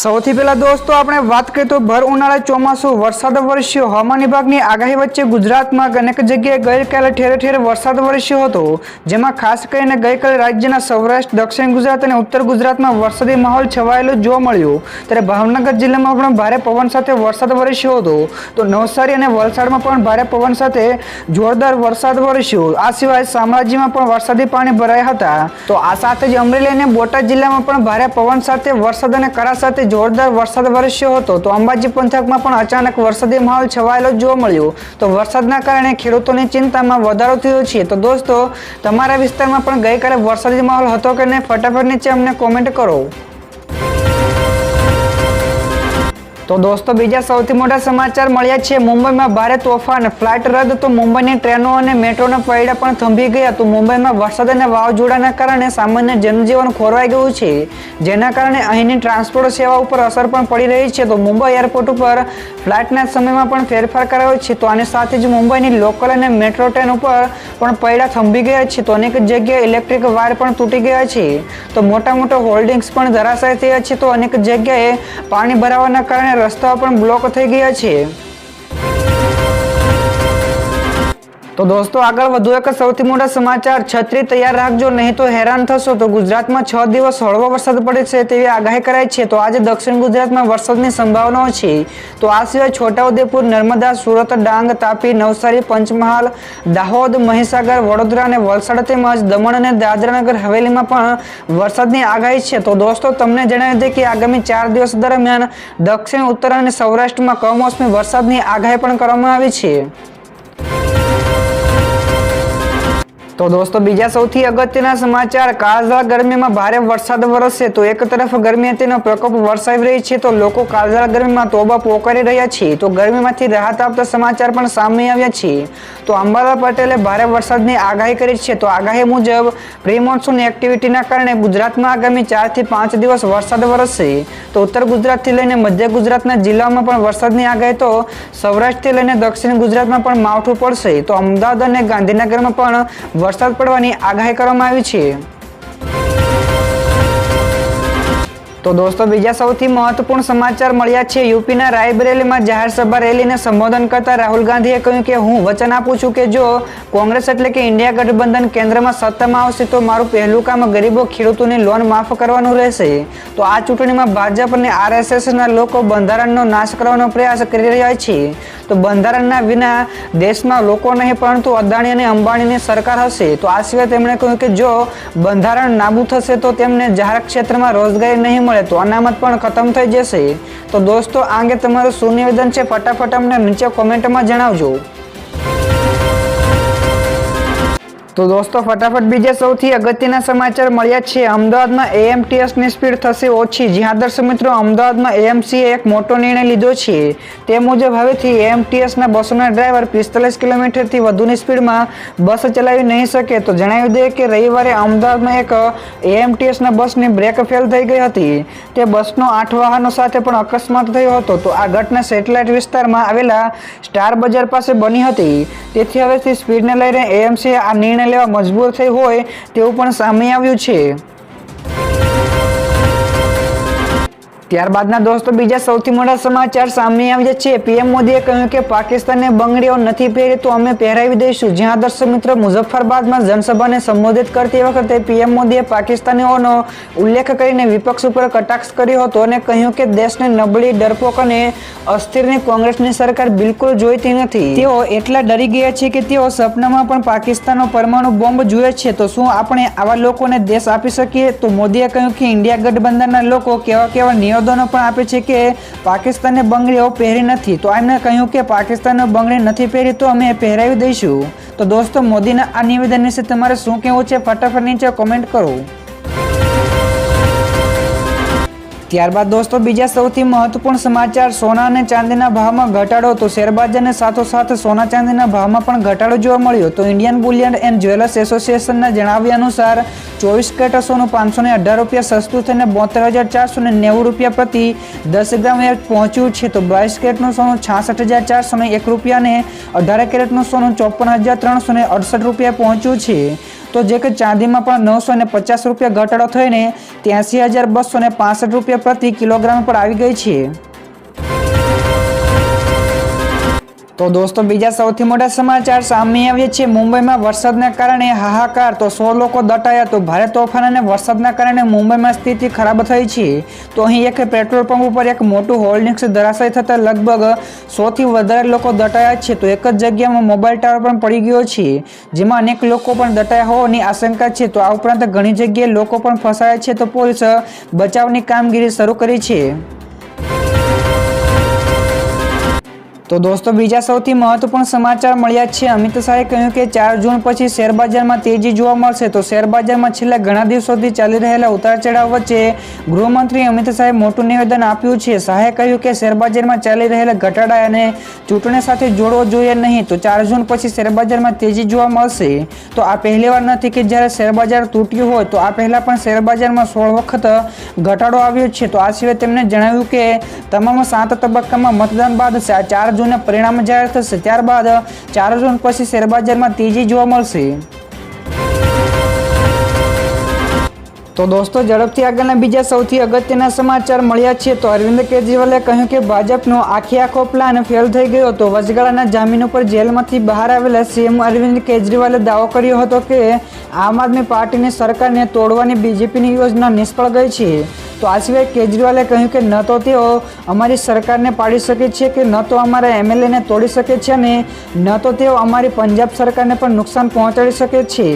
સૌથી પહેલા દોસ્તો, આપણે વાત કરીએ તો ભર ઉનાળા ચોમાસું વરસાદ વરસ્યો. હવામાન વિભાગની આગાહી વચ્ચે ગુજરાતમાં અનેક જગ્યાએ ગઈકાલે ઠેર ઠેર વરસાદ વરસ્યો હતો, જેમાં ખાસ કરીને ગઈકાલે રાજ્યના સૌરાષ્ટ્ર, દક્ષિણ ગુજરાત અને ઉત્તર ગુજરાતમાં વરસાદી માહોલ છવાયેલો જોવા મળ્યો. ત્યારે ભાવનગર જિલ્લામાં પણ ભારે પવન સાથે વરસાદ વરસ્યો હતો. તો નવસારી અને વલસાડમાં પણ ભારે પવન સાથે જોરદાર વરસાદ વરસ્યો. આ સિવાય શામળાજીમાં પણ વરસાદી પાણી ભરાયા હતા. તો આ સાથે જ અમરેલી અને બોટાદ જિલ્લામાં પણ ભારે પવન સાથે વરસાદ અને કરા સાથે જોરદાર વરસાદ વરસ્યો હતો, તો અંબાજી પંથકમાં પણ અચાનક વરસાદી માહોલ છવાયેલો જોવા મળ્યો. તો વરસાદના કારણે ખેડૂતોની ચિંતામાં વધારો થયો છે. તો દોસ્તો, તમારા વિસ્તારમાં પણ ગઈકાલે વરસાદી માહોલ હતો કે નહીં? ફટાફટ નીચે અમને કોમેન્ટ કરો. તો દોસ્તો, બીજા સૌથી મોટા સમાચાર મળ્યા છે. મુંબઈમાં ભારે તોફાન, ફ્લાઇટ રદ, તો મુંબઈની ટ્રેનો અને મેટ્રોના પૈડા પણ થંભી ગયા. તો મુંબઈમાં વરસાદ અને વાવાઝોડાના કારણે સામાન્ય જનજીવન ખોરવાઈ ગયું છે. જેના કારણે અહીંની ટ્રાન્સપોર્ટ સેવા ઉપર અસર પણ પડી રહી છે. તો મુંબઈ એરપોર્ટ ઉપર ફ્લાઇટના સમયમાં પણ ફેરફાર કરાયો છે. તો આની સાથે જ મુંબઈની લોકલ અને મેટ્રો ટ્રેન ઉપર પણ પૈડા થંભી ગયા છે. તો અનેક જગ્યાએ ઇલેક્ટ્રિક વાયર પણ તૂટી ગયા છે. તો મોટા મોટા હોલ્ડિંગ્સ પણ ધરાશાય થયા છે. તો અનેક જગ્યાએ પાણી ભરાવાના કારણે રસ્તાઓ પણ બ્લોક થઈ ગયા છે તો દોસ્તો, આગળ વધુ એક સૌથી મોટા સમાચાર. છત્રી તૈયાર રાખજો, નહીં તો હેરાન થશો. તો ગુજરાતમાં છ દિવસ હળવો વરસાદ પડે છે તેવી આગાહી કરાઈ છે. તો આજે દક્ષિણ ગુજરાતમાં વરસાદની સંભાવનાઓ છે. તો આ સિવાય છોટાઉદેપુર, નર્મદા, સુરત, ડાંગ, તાપી, નવસારી, પંચમહાલ, દાહોદ, મહીસાગર, વડોદરા અને વલસાડ તેમજ દમણ અને દાદરાનગર હવેલીમાં પણ વરસાદની આગાહી છે. તો દોસ્તો, તમને જણાવી દે કે આગામી ચાર દિવસ દરમિયાન દક્ષિણ, ઉત્તર અને સૌરાષ્ટ્રમાં કમોસમી વરસાદની આગાહી પણ કરવામાં આવી છે. તો દોસ્તો, બીજા સૌથી અગત્યના સમાચાર. કાળઝાળ ગરમીમાં ભારે વરસાદ વરસશે તો એક તરફ ગરમી તેનો પ્રકોપ વરસાવી રહી છે તો લોકો કાળઝાળ ગરમીમાં તોબા પોકારી રહ્યા છે. તો ગરમીમાંથી રાહત આપતા સમાચાર પણ સામે આવ્યા છે. તો અંબાલાલ પટેલે ભારે વરસાદની આગાહી કરી છે. તો આગાહી મુજબ પ્રી એક્ટિવિટીના કારણે ગુજરાતમાં આગામી ચારથી પાંચ દિવસ વરસાદ વરસશે. તો ઉત્તર ગુજરાતથી લઈને મધ્ય ગુજરાતના જિલ્લાઓમાં પણ વરસાદની આગાહી તો સૌરાષ્ટ્રથી લઈને દક્ષિણ ગુજરાતમાં પણ માવઠું પડશે. તો અમદાવાદ અને ગાંધીનગરમાં પણ વરસાદ પડવાની આગાહી કરવામાં આવી છે. તો દોસ્તો, બીજા સૌથી મહત્વપૂર્ણ સમાચાર મળ્યા છે. યુપીના રાયબરેલીમાં જાહેર સભા રેલીને સંબોધન કરતા રાહુલ ગાંધીએ કહ્યું કે, હું વચન આપું છું કે જો કોંગ્રેસ એટલે કે ઇન્ડિયા ગઠબંધન કેન્દ્રમાં સત્તામાં આવશે, તો મારું પહેલું કામ ગરીબો ખેડૂતોને લોન માફ કરવાનું રહેશે. તો આ ચૂંટણીમાં ભાજપ અને આરએસએસના લોકો બંધારણનો નાશ કરવાનો પ્રયાસ કરી રહ્યા છે. તો બંધારણના વિના દેશમાં લોકો નહીં, પરંતુ અદાણી અને અંબાણીની સરકાર હશે. તો આ સિવાય તેમણે કહ્યું કે, જો બંધારણ નાબૂદ થશે, તો તેમને જાહેર ક્ષેત્રમાં રોજગારી નહીં મળે તો અનામત પણ ખતમ થઈ જશે. તો દોસ્તો, આ અંગે તમારું શું નિવેદન છે? ફટાફટ અમને નીચે કોમેન્ટમાં જણાવજો. તો દોસ્તો, ફટાફટ બીજા સૌથી અગત્યના સમાચાર મળ્યા છે. અમદાવાદમાં એએમટીએસની સ્પીડ થશે ઓછી. જ્યાં દર્શક મિત્રો, અમદાવાદમાં એએમસીએ એક મોટો નિર્ણય લીધો છે. તે મુજબ હવેથી એએમટીએસના બસોના ડ્રાઈવર પિસ્તાલીસ કિલોમીટરથી વધુની સ્પીડમાં બસ ચલાવી નહીં શકે. તો જણાવી દઈએ કે રવિવારે અમદાવાદમાં એક એએમટીએસના બસની બ્રેક ફેલ થઈ ગઈ હતી. તે બસનો આઠ વાહનો સાથે પણ અકસ્માત થયો હતો. તો આ ઘટના સેટેલાઇટ વિસ્તારમાં આવેલા સ્ટાર બજાર પાસે બની હતી. તેથી હવેથી સ્પીડને લઈને એએમસીએ આ નિર્ણય લેવા મજબૂર થઈ હોય તેવું પણ સામે આવ્યું છે. ત્યારબાદના દોસ્તો, બીજા સૌથી મોટા સમાચાર સામે આવ્યા છે. પીએમ મોદીએ કહ્યું કે પાકિસ્તાનને બંગડીઓ નથી પહેરી, તો અમે પહેરાવી દઈશું. જ્યાં દર્શક મિત્રો મુઝફ્ફરબાદમાં જનસભાને સંબોધિત કરતી વખતે પીએમ મોદીએ પાકિસ્તાનીઓનો ઉલ્લેખ કરીને વિપક્ષ ઉપર કટાક્ષ કર્યો હતો અને કહ્યું કે દેશને નબળી ડરપોક અને અસ્થિરની કોંગ્રેસની સરકાર બિલકુલ જોઈતી નથી. તેઓ એટલા ડરી ગયા છે કે તેઓ સપનામાં પણ પાકિસ્તાનનો પરમાણુ બોમ્બ જુએ છે. તો શું આપણે આવા લોકોને દેશ આપી શકીએ? તો મોદીએ કહ્યું કે ઇન્ડિયા ગઠબંધનના લોકો કેવા કેવા નિવેદનો પણ આપે છે કે પાકિસ્તાને બંગડીઓ પહેરી નથી. તો એમણે કહ્યું કે પાકિસ્તાનને બંગડી નથી પહેરી તો અમે પહેરાવી દઈશું. તો દોસ્તો, મોદીના આ નિવેદન વિશે તમારે શું કહેવું છે? ફટાફટ નીચે કોમેન્ટ કરો. ત્યારબાદ દોસ્તો, બીજા સૌથી મહત્વપૂર્ણ સમાચાર સોના અને ચાંદીના ભાવમાં ઘટાડો તો શેરબજારને સાથોસાથ સોના ચાંદીના ભાવમાં પણ ઘટાડો જોવા મળ્યો તો ઇન્ડિયન બુલિયન એન્ડ જ્વેલર્સ એસોસિએશનના જણાવ્યા અનુસાર, ચોવીસ કેરેટ સોનું પાંચસો ને અઢાર રૂપિયા સસ્તું થઈને બોતેર હજાર ચારસો ને નેવું રૂપિયા પ્રતિ દસ ગ્રામ એ પહોંચ્યું છે. તો બાવીસ કેરેટનું સોનું છાસઠ હજાર ચારસો ને એક રૂપિયા ને અઢાર કેરેટનું સોનું ચોપન હજાર ત્રણસો ને અડસઠ રૂપિયા પહોંચ્યું છે. તો જે કે ચાંદીમાં પણ નવસો ને પચાસ રૂપિયા ઘટાડો થઈને ત્યાંસી હજાર બસો ને પાસઠ રૂપિયા પ્રતિ કિલોગ્રામ પર આવી ગઈ છે. તો દોસ્તો, બીજા સૌથી મોટા સમાચાર સામે આવ્યા છે. મુંબઈમાં વરસાદના કારણે હાહાકાર, તો સો લોકો દટાયા. તો ભારે તોફાન અને વરસાદના કારણે મુંબઈમાં સ્થિતિ ખરાબ થઈ છે. તો અહીં એક પેટ્રોલ પંપ ઉપર એક મોટું હોલ્ડિંગ્સ ધરાશય થતાં લગભગ સોથી વધારે લોકો દટાયા છે. તો એક જ જગ્યામાં મોબાઈલ ટાવર પણ પડી ગયો છે, જેમાં અનેક લોકો પણ દટાયા હોવાની આશંકા છે. તો આ ઉપરાંત ઘણી જગ્યાએ લોકો પણ ફસાયા છે. તો પોલીસ બચાવની કામગીરી શરૂ કરી છે. તો દોસ્તો, બીજા સૌથી મહત્વપૂર્ણ સમાચાર મળ્યા છે. અમિત શાહે કહ્યું કે ચાર જૂન પછી શેરબજારમાં તેજી જોવા મળશે. તો શેરબજારમાં છેલ્લા ઘણા દિવસોથી ચાલી રહેલા ઉતાર ચઢાવ વચ્ચે ગૃહમંત્રી અમિત શાહે મોટું નિવેદન આપ્યું છે. શાહે કહ્યું કે શેરબજારમાં ચાલી રહેલા ઘટાડા અને ચૂંટણી સાથે જોડવો જોઈએ નહીં. તો ચાર જૂન પછી શેરબજારમાં તેજી જોવા મળશે. તો આ પહેલીવાર નથી કે જ્યારે શેરબજાર તૂટ્યું હોય, તો આ પહેલાં પણ શેરબજારમાં સોળ વખત ઘટાડો આવ્યો છે. તો આ સિવાય તેમણે જણાવ્યું કે તમામ સાત તબક્કામાં મતદાન બાદ ચાર જૂને પરિણામ જાહેર થશે. ત્યારબાદ ચાર જૂન પછી શેરબજારમાં તેજી જોવા મળશે. તો દોસ્તો, ઝડપથી આગળના બીજા સૌથી અગત્યના સમાચાર મળ્યા છે. તો અરવિંદ કેજરીવાલે કહ્યું કે ભાજપનો આખી આખો પ્લાન ફેલ થઈ ગયો હતો. વચગાળાના જામીન ઉપર જેલમાંથી બહાર આવેલા સીએમ અરવિંદ કેજરીવાલે દાવો કર્યો હતો કે આમ આદમી પાર્ટીની સરકારને તોડવાની બીજેપીની યોજના નિષ્ફળ ગઈ છે. તો આ સિવાય કેજરીવાલે કહ્યું કે ન તો તેઓ અમારી સરકારને પાડી શકે છે કે ન તો અમારા એમએલએને તોડી શકે છે અને ન તો તેઓ અમારી પંજાબ સરકારને પણ નુકસાન પહોંચાડી શકે છે.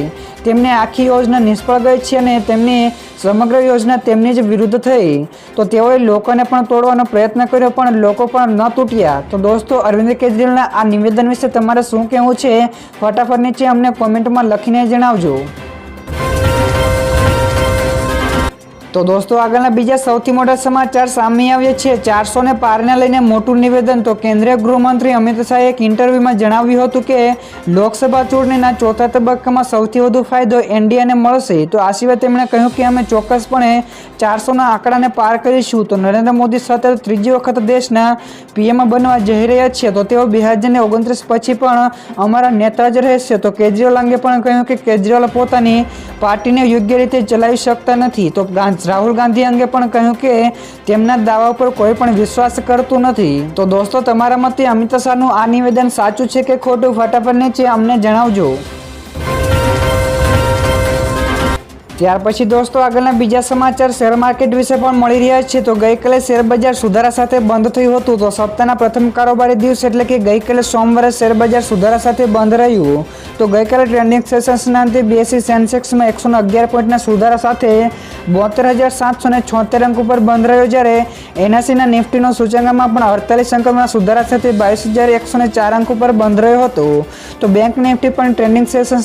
તેમને આખી યોજના નિષ્ફળ ગઈ છે અને તેમની સમગ્ર યોજના તેમની જ વિરુદ્ધ થઈ. તો તેઓએ લોકોને પણ તોડવાનો પ્રયત્ન કર્યો, પણ લોકો પણ ન તૂટ્યા. તો દોસ્તો, અરવિંદ કેજરીવાલના આ નિવેદન વિશે તમારે શું કહેવું છે? ફટાફટ નીચે અમને કોમેન્ટમાં લખીને જણાવજો. તો દોસ્તો, આગળના બીજા સૌથી મોટા સમાચાર સામે આવ્યા છે. ચારસો ને પારને લઈને મોટું નિવેદન તો કેન્દ્રીય ગૃહમંત્રી અમિત શાહે એક ઇન્ટરવ્યુમાં જણાવ્યું હતું કે, લોકસભા ચૂંટણીના ચોથા તબક્કામાં સૌથી વધુ ફાયદો એનડીએને મળશે. તો આ સિવાય તેમણે કહ્યું કે, અમે ચોક્કસપણે ચારસોના આંકડાને પાર કરીશું. તો નરેન્દ્ર મોદી સતત ત્રીજી વખત દેશના પીએમ બનવા જઈ રહ્યા છે. તો તેઓ બે હજાર ઓગણત્રીસ પછી પણ અમારા નેતા જ રહેશે. તો કેજરીવાલ અંગે પણ કહ્યું કે, કેજરીવાલ પોતાની પાર્ટીને યોગ્ય રીતે ચલાવી શકતા નથી. તો રાહુલ ગાંધી અંગે પણ કહ્યું કે તેમના દાવા પર કોઈ પણ વિશ્વાસ કરતું નથી. તો દોસ્તો, તમારા મતે અમિત શાહનું આ નિવેદન સાચું છે કે ખોટું? ફટાફટ નીચે અમને જણાવજો. ત્યાર પછી દોસ્તો, આગળના બીજા સમાચાર શેર માર્કેટ વિશે પણ મળી રહ્યા છે. તો ગઈકાલે શેર બજાર સુધારા સાથે બંધ થયું હતું. તો સપ્તાહના પ્રથમ કારોબારી દિવસ એટલે કે ગઈકાલે સોમવારે શેર બજાર સુધારા સાથે બંધ રહ્યું. તો ગઈકાલે ટ્રેન્ડિંગ સેશન્સના અંતે બીએસસી સેન્સેક્સમાં એકસો અગિયાર પોઈન્ટના સુધારા સાથે બોતેર હજાર સાતસો ને છોતેર અંક ઉપર બંધ રહ્યો. જ્યારે એનએસસીના નિફ્ટીનો સૂચકાંકમાં પણ અડતાલીસ અંકોના સુધારા સાથે બાવીસ હજાર એકસો ચાર અંક ઉપર બંધ રહ્યો હતો. તો બેંક નિફ્ટી પણ ટ્રેન્ડિંગ સેશન્સ